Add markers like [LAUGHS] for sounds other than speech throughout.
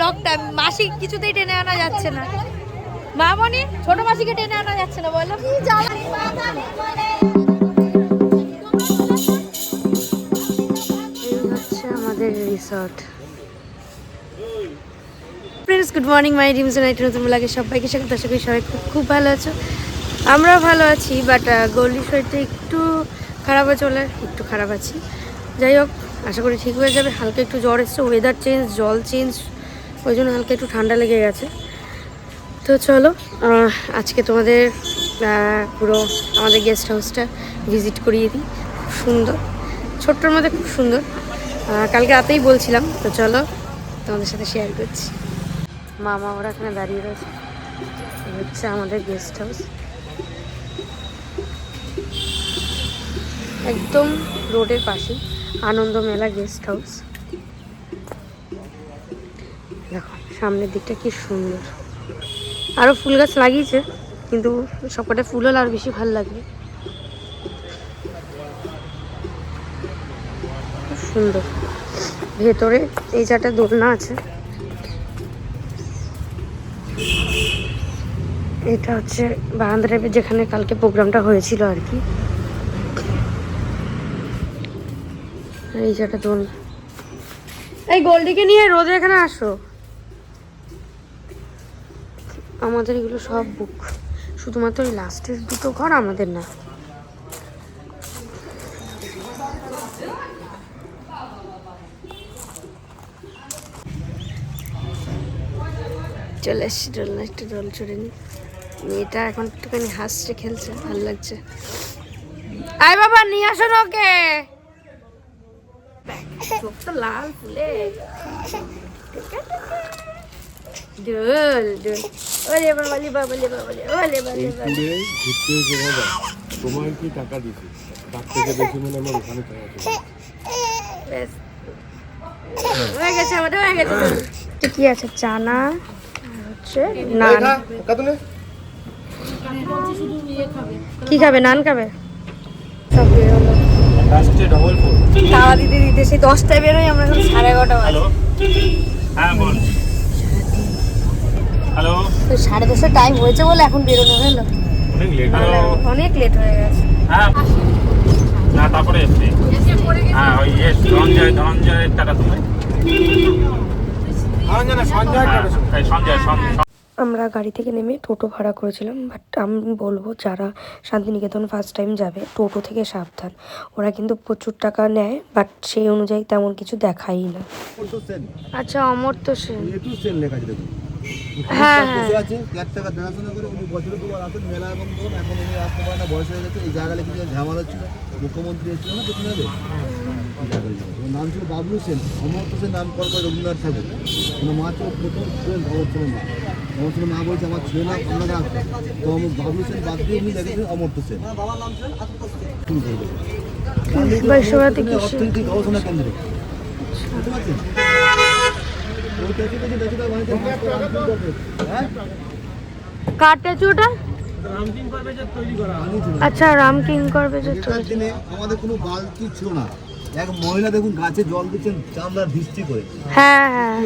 ব্লগটা মাসি কিছুতেই টেনে আনা যাচ্ছে না। মামনি ছোট মাসিকে টেনে আনা যাচ্ছে না বলো। আমাদের resort friends good morning my dreams night নতুন লাগে সবাইকে স্বাগত আশা করি সবাই খুব খুব ভালো আছো। আমরাও ভালো আছি বাট গল্লির শরীরটা একটু খারাপ আছে চলে একটু খারাপ আছি। যাই হোক আশা করি ঠিক হয়ে যাবে। হালকা একটু জ্বর এসছে ওয়েদার চেঞ্জ জল চেঞ্জ ওই জন্য হালকা একটু ঠান্ডা লেগে গেছে। তো চলো আজকে তোমাদের পুরো আমাদের গেস্ট হাউসটা ভিজিট করিয়ে দিই। সুন্দর, ছোট্টর মধ্যে খুব সুন্দর। কালকে রাতেই বলছিলাম, তো চলো তোমাদের সাথে শেয়ার করছি। মামা ওরা এখানে দাঁড়িয়ে রয়েছে। হচ্ছে আমাদের গেস্ট হাউস একদম রোডের পাশে আনন্দ মেলা গেস্ট হাউস সামনের দিকটা কি সুন্দর। আরও ফুল গাছ লাগিয়েছে, কিন্তু সবকটা ফুল হলে আর বেশি ভালো লাগবে সুন্দর। ভেতরে এই চারটা দোলনা আছে। এটা হচ্ছে বারান্দা টাইপের যেখানে কালকে প্রোগ্রামটা হয়েছিল আর কি। এই চারটা দোলনা। এই গোল্ডিকে নিয়ে রোদে এখানে আসো। আমাদের এগুলো সব বুক শুধুমাত্র ওই লাস্টের দুটো ঘর আমাদের না। চলে এসছি ডোল একটু ডোল চড়ে নি। মেয়েটা এখন একটুখানি হাসছে খেলছে ভালো লাগছে। আয় বাবা নিয়ে আসো না ওকে। চোখটা লাল ফুলে। [LAUGHS] ডোল ডোল। ওলে বাবালি বাবালি বাবালি ওলে বাবালি এই ট্যুরে ঘুরতে এসে বাবা তোমায় কি টাকা দিছি? তার থেকে বেশি মনে আমার ওখানে টাকা ছিল ব্যাস হয়ে গেছে আমাদের হয়ে গেছে। কি আছে? চানা আর হচ্ছে নান। কি খাবে? নান খাবে? খাওয়া দিতে দিতে সেই দশটায় বেরোয় আমরা এখন সাড়ে এগারোটা বাজে। হ্যালো। হ্যাঁ বল। হ্যালো তো সাড়ে দশটার টাইম হয়েছে বলে এখন বেরোনো হলো। অনেক লেট নাহলে অনেক লেট হয়ে গেছে। হ্যাঁ। না তারপরে এসছি। হ্যাঁ ওই ইয়ে ধনঞ্জয় ধনঞ্জয়ের টাকা তুমি। সঞ্জয় হ্যাঁ, সঞ্জয় সঞ্জয়। আমরা গাড়ি থেকে নেমে টোটো ভাড়া করেছিলাম বাট আমি বলব যারা শান্তিনিকেতন ফার্স্ট টাইম যাবে টোটো থেকে সাবধান। ওরা কিন্তু প্রচুর টাকা নেয় বাট সেই অনুযায়ী তেমন কিছু দেখাই না। আচ্ছা অমর্ত্য সেন। সেল লেখা হ্যাঁ হ্যাঁ বসে আছে এক টাকা দেখাশোনা করে উনি বছরে দুবার আসেন মেলা এবং ধরুন এখন উনি আসতে পারেন না বয়স হয়ে গেছে এই জায়গাটা কিছু ঝামেলা ছিল মুখ্যমন্ত্রী এসেছিল না হবে নাম ছিল বাবলু সেন অমর্ত্য সেন নাম কর রবীন্দ্রনাথ ঠাকুর। ওনার মা ছিল প্রথম মা। সেনের মা বলছে আমার ছেলে না তো আমার বাবলু সেন বাদ দিয়ে উনি অমর্ত্য সেন। শুরু করে দেবেন। অর্থনৈতিক গবেষণা কেন্দ্র। বুঝতে পারছেন ওই ট্যাচুটা যে ট্যাচুটা বানিয়েছে, হ্যাঁ কার স্ট্যাচুটা বানিয়েছিল আচ্ছা রাম কিঙ্কর বেজে দিনে আমাদের কোনো বালতি ছিল না। এক মহিলা দেখুন গাছে জল দিচ্ছেন চামড়ার ভিস্তি করে। হ্যাঁ হ্যাঁ।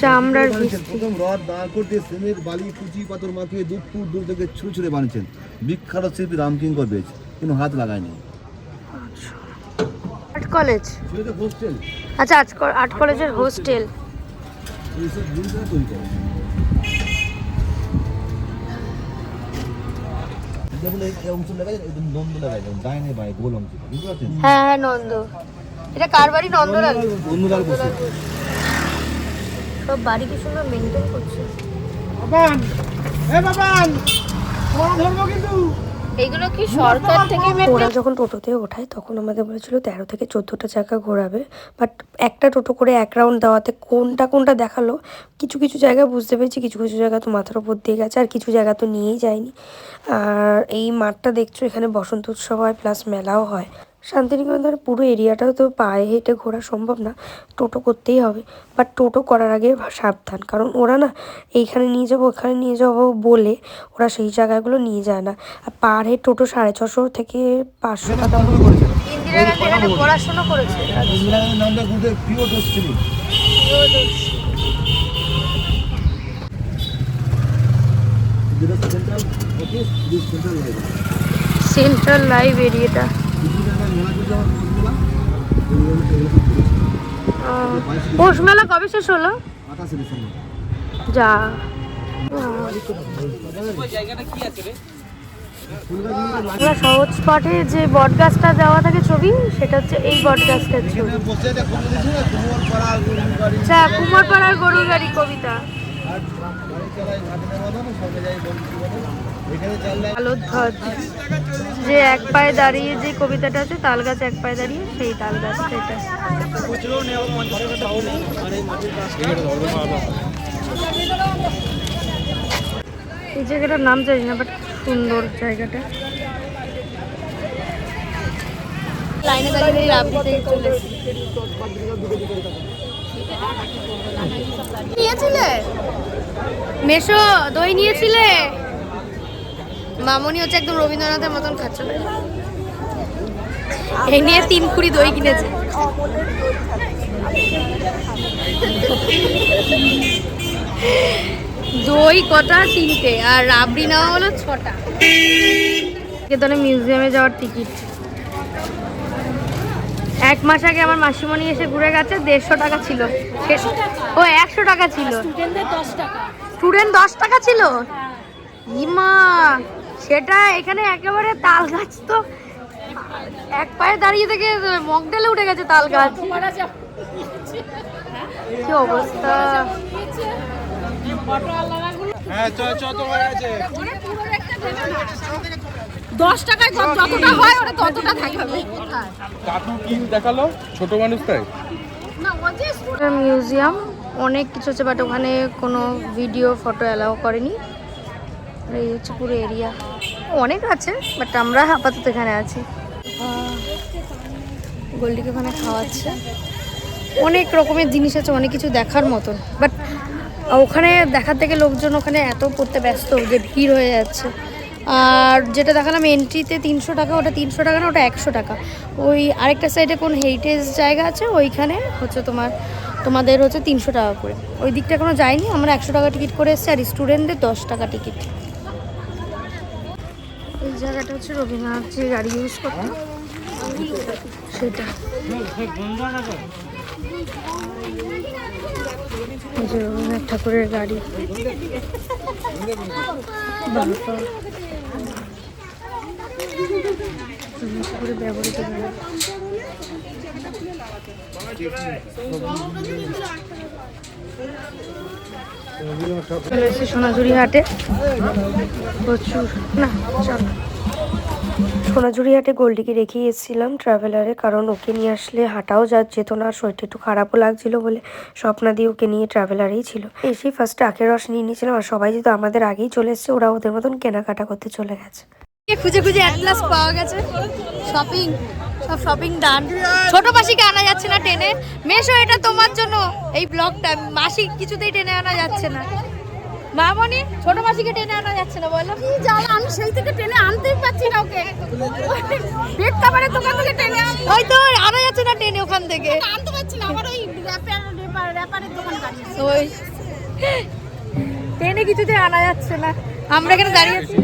চামড়ার প্রথম রড দাঁড় করতে সিমেন্ট বালি কুচি পাথর মাখিয়ে দূর দূর দূর থেকে ছুঁড়ে ছুঁড়ে বানিয়েছেন। বিখ্যাত শিল্পী রামকিঙ্কর বেশ কোনো হাত লাগায়নি। কলেজ? তো হোস্টেল আচ্ছা আর্ট আর্ট কলেজের হোস্টেল পারছেন? হ্যাঁ হ্যাঁ নন্দ। এটা কার বাড়ি? নন্দলাল। নন্দলাল সব বাড়ি কি সুন্দর মেনটেন করছে? এগুলো কি সরকার থেকে ওরা যখন টোটোতে ওঠায় তখন আমাদের বলেছিল তেরো থেকে চোদ্দোটা জায়গা ঘোরাবে। বাট একটা টোটো করে এক রাউন্ড দেওয়াতে কোনটা কোনটা দেখাল কিছু কিছু জায়গা বুঝতে পেরেছি কিছু কিছু জায়গা তো মাথার উপর দিয়ে গেছে আর কিছু জায়গা তো নিয়েই যায়নি। আর এই মাঠটা দেখছ এখানে বসন্ত উৎসব হয় প্লাস মেলাও হয়। শান্তিনিকেতনের পুরো এরিয়াটাও তো পায়ে হেঁটে ঘোরা সম্ভব না। টোটো করতেই হবে। বাট টোটো করার আগে সাবধান। কারণ ওরা না এইখানে নিয়ে যাব ওখানে নিয়ে যাব বলে ওরা সেই জায়গাগুলো নিয়ে যায় না। আর পার হেড টোটো সাড়ে ছশো থেকে পাঁচশো টাকা। সেন্ট্রাল লাইভ এরিয়াটা পৌষ মেলা কবে শেষ হলো? যা। আমরা সহজ স্পটে যে বট গাছটা দেওয়া থাকে ছবি, সেটা হচ্ছে এই বট গাছটার ছবি আচ্ছা গরুর গাড়ি কবিতা। যে এক পায়ে দাঁড়িয়ে যে কবিতাটা আছে তাল গাছ এক পায়ে দাঁড়িয়ে সেই তাল গাছটা এটা। এই জায়গাটার নাম জানি না বাট সুন্দর জায়গাটা। নিয়েছিলে? মেশো, দই নিয়েছিলে? মামনি হচ্ছে একদম রবীন্দ্রনাথের মতন খাচ্ছে। এই নিয়ে তিন কুড়ি দই কিনেছে। দই কটা? তিনটে। আর রাবড়ি নেওয়া হলো ছটা। কেতনে মিউজিয়ামে যাওয়ার টিকিট। এক মাস আগে আমার মাসিমণি এসে ঘুরে গেছে দেড়শো টাকা ছিল। ও একশো টাকা ছিল। স্টুডেন্ট দশ টাকা। ছিল? ইমা! সেটা এখানে একেবারে তাল গাছ তো। এক পায়ে দাঁড়িয়ে থেকে মগডেলে উঠে গেছে তাল গাছ কি অবস্থা? দশ টাকায় যতটা হয় ওটা ততটা থাকবে কাকু কি দেখাল? ছোট মানুষ তাই? মিউজিয়াম অনেক কিছু আছে বাট ওখানে কোনো ভিডিও ফটো অ্যালাউ করেনি। আর এই হচ্ছে পুরো এরিয়া অনেক আছে বাট আমরা আপাতত এখানে আছি। গোল্ডিকে ওখানে খাওয়াচ্ছে। অনেক রকমের জিনিস আছে, অনেক কিছু দেখার মতন। বাট ওখানে দেখার থেকে লোকজন ওখানে এত পড়তে ব্যস্ত, যে ভিড় হয়ে যাচ্ছে। আর যেটা দেখালাম এন্ট্রিতে তিনশো টাকা, ওটা তিনশো টাকা না, ওটা একশো টাকা। ওই আরেকটা সাইডে কোন হেরিটেজ জায়গা আছে, ওইখানে হচ্ছে তোমার, তোমাদের হচ্ছে তিনশো টাকা করে। ওই দিকটা কোনো যায়নি, আমরা একশো টাকা টিকিট করে এসেছি, আর স্টুডেন্টদের দশ টাকা টিকিট জায়গাটা হচ্ছে রবীন্দ্রনাথ যে গাড়ি ইউজ করতো সেটা। রবীন্দ্রনাথ ঠাকুরের গাড়ি। ব্যবহৃত গাড়ি। চলে এসেছি সোনাঝুরি হাটে। প্রচুর। না, চল। সোনাঝুরি হাটে গোল্ডিকে রেখে এসেছিলাম ট্রাভেলারে কারণ ওকে নিয়ে আসলে হাঁটাও যা যেত না, আর শরীরটা একটু খারাপও লাগছিল বলে স্বপ্না দিয়ে ওকে নিয়ে ট্রাভেলারেই ছিল। এসেই ফার্স্টে আখের রস নিয়ে নিয়েছিলাম, আর সবাই যেহেতু আমাদের আগেই চলে এসছে, ওরা ওদের মতন কেনাকাটা করতে চলে গেছে। খুঁজে খুঁজে অ্যাটলাস পাওয়া গেছে। শপিং সব শপিং ডান ছোট মাসিকে আনা যাচ্ছে না টেনে। মেশো এটা তোমার জন্য। এই ব্লগটা মাসি কিছুতেই টেনে আনা যাচ্ছে না। মামনি ছোট মাসিকে টেনে আনা যাচ্ছে না বলো। কি জ্বালা আমি সেই থেকে টেনে আনতেই পারছি না ওকে। পেট খাবারের দোকান থেকে টেনে আন- ওই তো আনা যাচ্ছে না টেনে ওখান থেকে। আনতে পারছি না আমার ওই র্যাপার র্যাপার র্যাপারের দোকান কাছে ওই। টেনে কিছুতে আনা যাচ্ছে না। আমরা এখানে দাঁড়িয়ে আছি।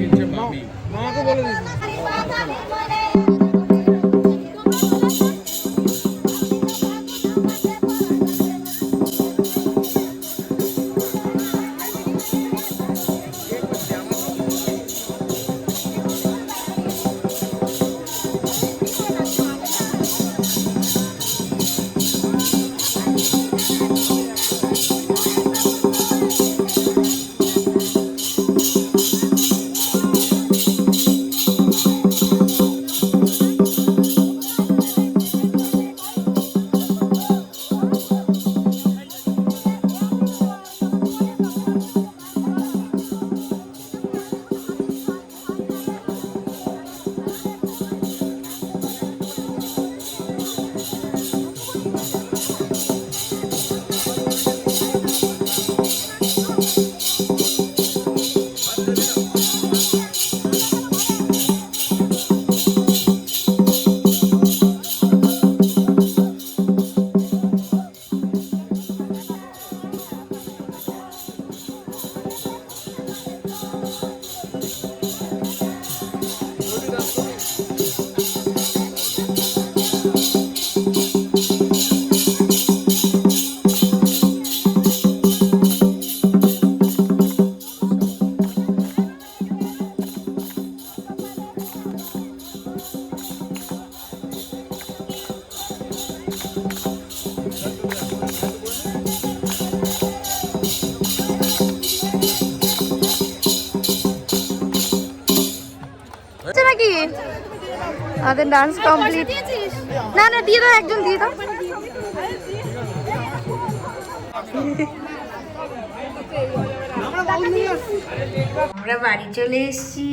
আমাদের ডান্স কমপ্লিট না না দিয়ে দাও একজন দিয়ে দাও। আমরা বাড়ি চলে এসেছি।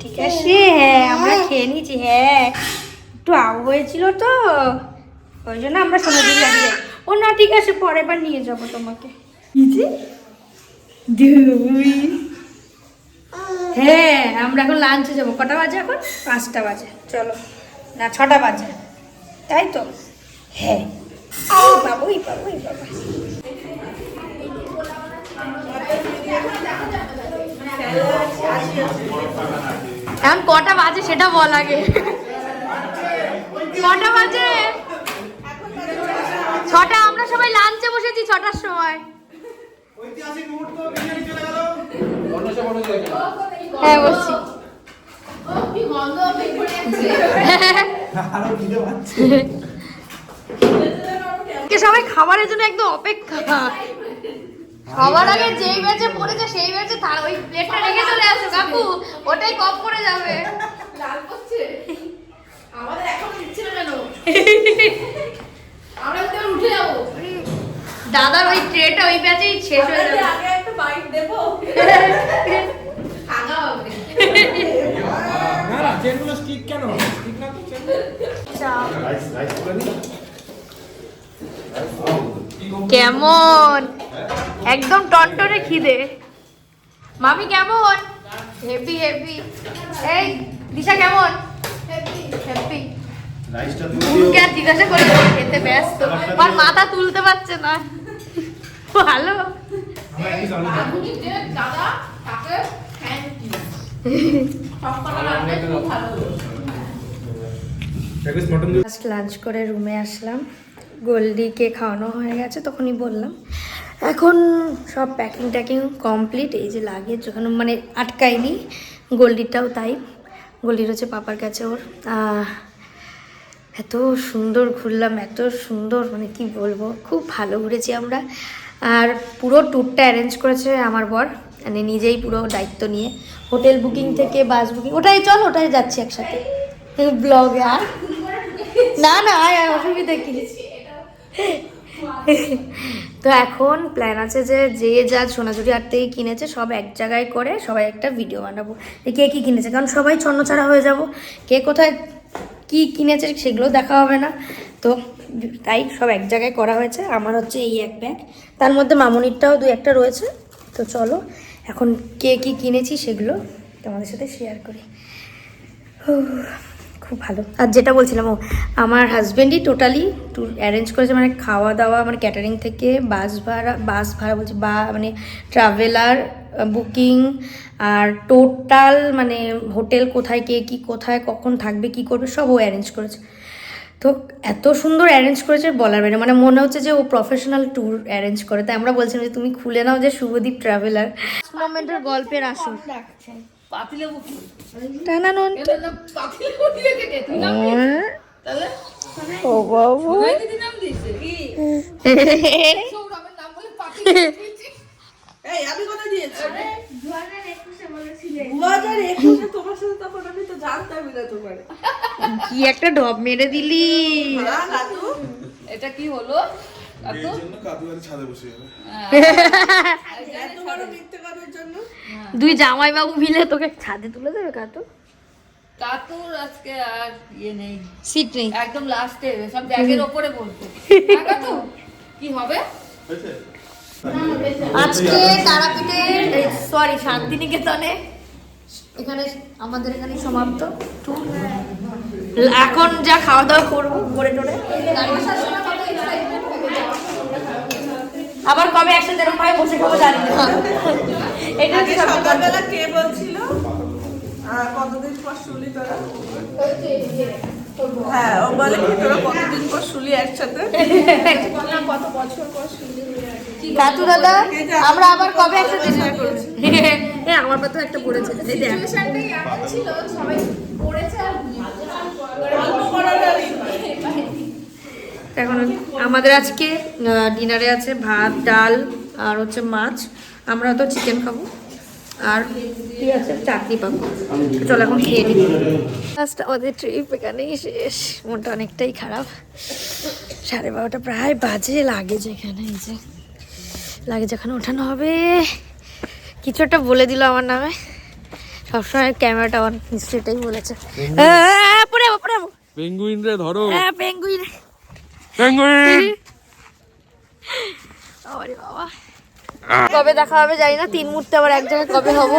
ঠিক আছে হ্যাঁ আমরা খেয়ে নিয়েছি হ্যাঁ। একটু আউ হয়েছিল তো ওই জন্য আমরা সমুদ্রে গাড়ি ও না ঠিক আছে পরের বার নিয়ে যাব তোমাকে। দুই। হ্যাঁ আমরা এখন লাঞ্চে যাব। কটা বাজে এখন? পাঁচটা বাজে। চলো। না, ছটা বাজে। তাই তো? হ্যাঁ। ওই বাবা ওই বাবা এখন কটা বাজে সেটা বল আগে। কটা বাজে? ছটা, আমরা সবাই লাঞ্চে বসেছি ছটার সময়। হ্যাঁ বলছি কে সবাই খাবারের জন্য একদম অপেক্ষা? সবার আগে যেই ব্যাচে পড়েছে সেই তার ওই প্লেটটা রেখে চলে আসো, কাকু। ওটাই কম পড়ে যাবে। আমাদের এখন না কেন আমরা উঠে যাব। দাদার ওই ট্রেটা ওই ব্যাচেই শেষ হয়ে যাবে। আগে একটা বাইক দেবো। ভাঙা হবে। না না চেনগুলো স্টিক কেন স্টিক না তো চেন কেমন? একদম টনটনে খিদে। মামি কেমন? হেভি হেভি এই দিশা কেমন? আর জিজ্ঞাসা করে খেতে ব্যস্ত। আর মাথা তুলতে পারছে না। ভালো। ফার্স্ট লাঞ্চ করে রুমে আসলাম। গোল্ডিকে খাওয়ানো হয়ে গেছে তখনই বললাম। এখন সব প্যাকিং ট্যাকিং কমপ্লিট এই যে লাগেজ ওখানে মানে আটকায়নি। গোল্ডিটাও তাই। গোল্ডির হচ্ছে পাপার কাছে ওর। এত সুন্দর ঘুরলাম এত সুন্দর মানে কি বলব খুব ভালো ঘুরেছি আমরা। আর পুরো ট্যুরটা অ্যারেঞ্জ করেছে আমার বর মানে নিজেই পুরো দায়িত্ব নিয়ে। হোটেল বুকিং থেকে বাস বুকিং ওটাই, চল ওটাই যাচ্ছি একসাথে। ব্লগে আর? না না, আয় আয়, অসুবিধা কি? তো এখন প্ল্যান আছে যে যে যা সোনাঝুরি হাট থেকে কিনেছে, সব এক জায়গায় করে সবাই একটা ভিডিও বানাবো। কে কী কিনেছে, কারণ সবাই ছন্নছাড়া হয়ে যাব। কে কোথায় কি কিনেছে, সেগুলো দেখা হবে না। তো তাই সব এক জায়গায় করা হয়েছে। আমার হচ্ছে এই এক ব্যাগ তার মধ্যে মামুনিরটাও দু একটা রয়েছে। তো চলো, এখন কে কি কিনেছি সেগুলো তোমাদের সাথে শেয়ার করি। খুব ভালো। আর যেটা বলছিলাম, ও, আমার হাজব্যান্ডই টোটালি ট্যুর অ্যারেঞ্জ করেছে মানে খাওয়া দাওয়া মানে ক্যাটারিং থেকে বাস ভাড়া বাস ভাড়া বলছি, বা মানে ট্রাভেলার বুকিং আর টোটাল মানে হোটেল কোথায়, কে কি কোথায়, কখন থাকবে, কি করবে, সব ও অ্যারেঞ্জ করেছে। তো এত সুন্দর অ্যারেঞ্জ করেছে বলার বাইরে। মানে মনে হচ্ছে যে ও প্রফেশনাল ট্যুর অ্যারেঞ্জ করে। তাই আমরা বলছিলাম যে তুমি খুলে নাও যে শুভদীপ ট্রাভেলার মোমেন্টের গল্পের আসর। তাহলে? ও বাবু। এই আমি কথা দিয়েছি? আরে 2021 বলেছিলে। দু হাজার একুশে তোমার সাথে তখন আমি তো জানতামই না তোমার। কি একটা ঢপ মেরে দিলি। এটা কি হলো? কথার জন্য। দুই জামাই বাবু মিলে তোকে ছাদে তুলে দেবে কাতু কাতুর আজকে আর ইয়ে নেই। সিট নেই। একদম লাস্টে সব ব্যাগের ওপরে বলতো। কাকু? কি হবে? আজকে তারাপীঠে সরি শান্তিনিকেতনে এখানে আমাদের এখানে সমাপ্ত। এখন যা খাওয়া দাওয়া করব করে টোরে। আবার কবে একসাথে এরকম ভাবে বসে খাব জানি না। এটা সব সকালবেলা কে বলছিল? কতদিন পর শুলি তোরা? হ্যাঁ ও বলে কি তোরা কতদিন পর শুলি একসাথে? কত বছর পর শুলি কাতু দাদা আমরা আবার কবে একসাথে করছি হ্যাঁ আমার পাতেও একটা পড়েছে। এই দেখ গল্প করার আর এখন আমাদের আজকে ডিনারে আছে ভাত ডাল আর হচ্ছে মাছ। আমরা তো চিকেন খাব। আর কি আছে চাটনি পাবো। চল এখন খেয়ে নিই। লাস্ট আমাদের ট্রিপ এখানেই শেষ। মনটা অনেকটাই খারাপ। সাড়ে বারোটা প্রায় বাজে লাগে যেখানে এই যে। লাগে যখন ওঠানো হবে। কিছু একটা বলে দিল আমার নামে। সবসময় ক্যামেরাটা অন নিশ্চয়টাই বলেছে। পড়ে যাব পেঙ্গুইন রে ধরো। হ্যাঁ পেঙ্গুইন [LAUGHS] পেঙ্গুইন বাবা। কবে দেখা হবে জানি না তিন মুহূর্তে আবার এক জায়গায় কবে হব?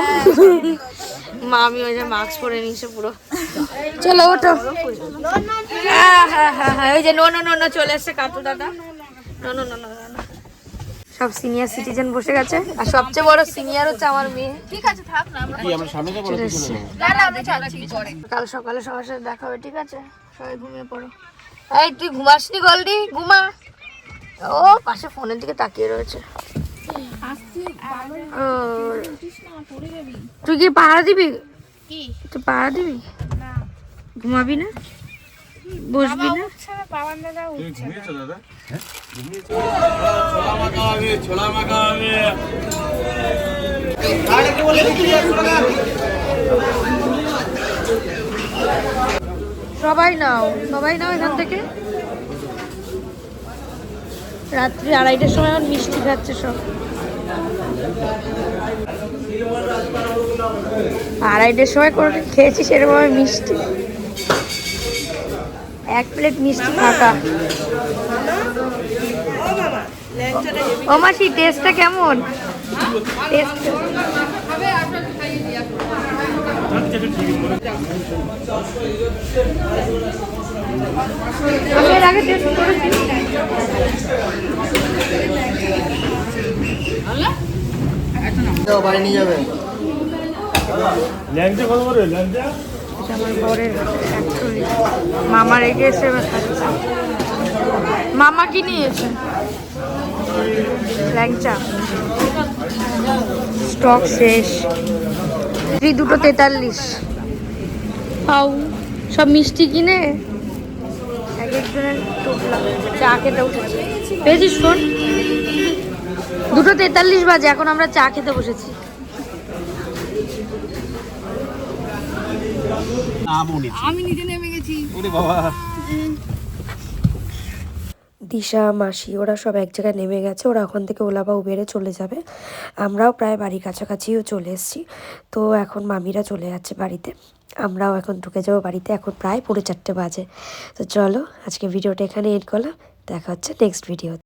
মা আমি ওই যে মাস্ক পরে নিয়েছে পুরো। চলো ওঠো। হ্যাঁ হ্যাঁ হ্যাঁ হ্যাঁ ওই যে নো নো নো নো চলে এসছে কাতু দাদা। নো নো নো নো সব সিনিয়র সিটিজেন বসে গেছে আর সবচেয়ে বড় সিনিয়র হচ্ছে আমার মেয়ে। ঠিক আছে থাক না আমরা কি আমরা সামনে যাব চলে এসছে না না আমরা যাচ্ছি পরে। কাল সকালে সবার সাথে দেখা হবে ঠিক আছে? সবাই ঘুমিয়ে পড়ো। এই তুই ঘুমাসনি গলদি? ঘুমা। ও পাশে ফোনের দিকে তাকিয়ে রয়েছে। তুই কি পাহারা দিবি? তুই পাহারা দিবি? ঘুমাবি না? বসবি না? ঘুমিয়েছো দাদা সবাই নাও সবাই নাও এখান থেকে। রাত্রি আড়াইটার সময় মিষ্টি খাচ্ছে সব। আড়াইটার সময় করে খেয়েছি সেরকম মিষ্টি। এক প্লেট মিষ্টি ফাঁকা। ও মাসি টেস্টটা কেমন? আমি এর আগে টেস্ট করেছি। বাড়ি নিয়ে যাবে? আমার বরের মামা রেখে এসে মামা কি নিয়েছে ল্যাংচা। স্টক শেষ। দুটো তেতাল্লিশ। পাও। সব মিষ্টি কিনে? এক একজনের টোপলা চা খেতে উঠেছে। পেয়েছিস ফোন দুটো তেতাল্লিশ বাজে এখন আমরা চা খেতে বসেছি। দিশা মাসি ওরা সব এক জায়গায় নেমে গেছে ওরা ওখান থেকে ওলা বা উবেরে চলে যাবে। আমরাও প্রায় বাড়ির কাছাকাছিও চলে এসেছি। তো এখন মামিরা চলে যাচ্ছে বাড়িতে। আমরাও এখন ঢুকে যাব বাড়িতে এখন প্রায় পৌনে চারটে বাজে। তো চলো আজকে ভিডিওটা এখানে এড করলাম। দেখা হচ্ছে নেক্সট ভিডিও